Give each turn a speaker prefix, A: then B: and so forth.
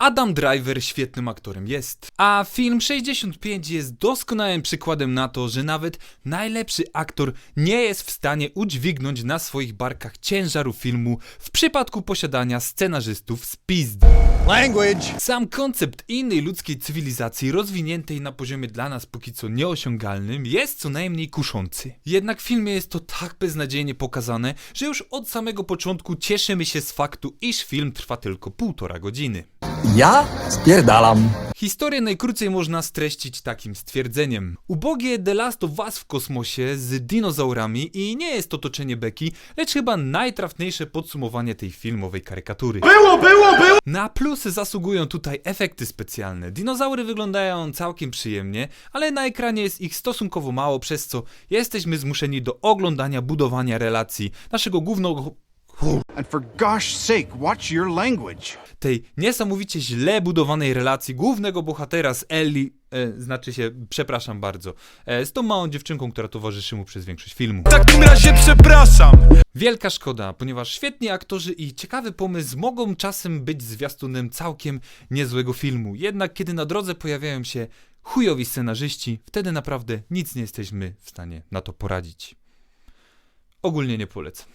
A: Adam Driver świetnym aktorem jest. A film 65 jest doskonałym przykładem na to, że nawet najlepszy aktor nie jest w stanie udźwignąć na swoich barkach ciężaru filmu w przypadku posiadania scenarzystów z pizdy.
B: Language.
A: Sam koncept innej ludzkiej cywilizacji rozwiniętej na poziomie dla nas póki co nieosiągalnym jest co najmniej kuszący. Jednak w filmie jest to tak beznadziejnie pokazane, że już od samego początku cieszymy się z faktu, iż film trwa tylko półtora godziny.
B: Ja spierdalam.
A: Historię najkrócej można streścić takim stwierdzeniem. Ubogie The Last of Us w kosmosie z dinozaurami i nie jest to toczenie beki, lecz chyba najtrafniejsze podsumowanie tej filmowej karykatury.
C: Było, było, było!
A: Na plusy zasługują tutaj efekty specjalne. Dinozaury wyglądają całkiem przyjemnie, ale na ekranie jest ich stosunkowo mało, przez co jesteśmy zmuszeni do oglądania budowania relacji naszego głównego
C: And for gosh sake, watch your language.
A: tej niesamowicie źle budowanej relacji głównego bohatera z Ellie, e, znaczy się, przepraszam bardzo, e, z tą małą dziewczynką, która towarzyszy mu przez większość filmu.
B: W takim razie przepraszam.
A: Wielka szkoda, ponieważ świetni aktorzy i ciekawy pomysł mogą czasem być zwiastunem całkiem niezłego filmu. Jednak kiedy na drodze pojawiają się chujowi scenarzyści, wtedy naprawdę nic nie jesteśmy w stanie na to poradzić. Ogólnie nie polecam.